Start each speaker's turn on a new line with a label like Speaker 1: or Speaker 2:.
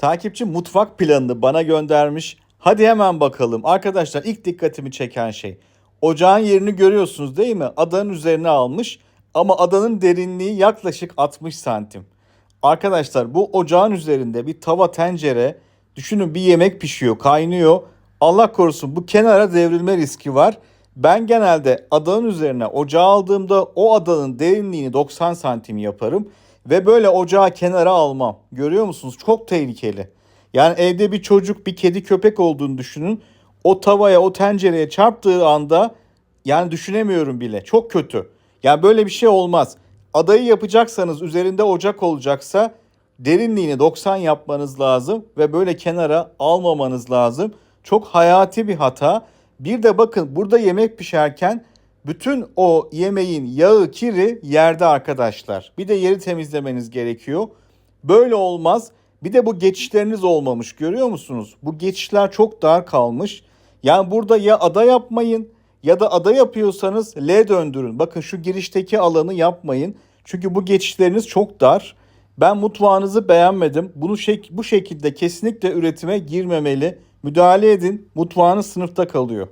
Speaker 1: Takipçi mutfak planını bana göndermiş. Hadi hemen bakalım. Arkadaşlar ilk dikkatimi çeken şey. Ocağın yerini görüyorsunuz değil mi? Adanın üzerine almış ama adanın derinliği yaklaşık 60 santim. Arkadaşlar bu ocağın üzerinde bir tava tencere düşünün bir yemek pişiyor kaynıyor. Allah korusun bu kenara devrilme riski var. Ben genelde adanın üzerine ocağı aldığımda o adanın derinliğini 90 santim yaparım. Ve böyle ocağı kenara almam. Görüyor musunuz? Çok tehlikeli. Yani evde bir çocuk, bir kedi, köpek olduğunu düşünün. O tavaya, o tencereye çarptığı anda yani düşünemiyorum bile. Çok kötü. Yani böyle bir şey olmaz. Adayı yapacaksanız üzerinde ocak olacaksa derinliğini 90 yapmanız lazım ve böyle kenara almamanız lazım. Çok hayati bir hata. Bir de bakın burada yemek pişerken bütün o yemeğin yağı, kiri yerde arkadaşlar. Bir de yeri temizlemeniz gerekiyor. Böyle olmaz. Bir de bu geçişleriniz olmamış görüyor musunuz? Bu geçişler çok dar kalmış. Yani burada ya ada yapmayın ya da ada yapıyorsanız L döndürün. Bakın şu girişteki alanı yapmayın. Çünkü bu geçişleriniz çok dar. Ben mutfağınızı beğenmedim. Bunu şek bu şekilde kesinlikle üretime girmemeli. Müdahale edin. Mutfağınız sınıfta kalıyor.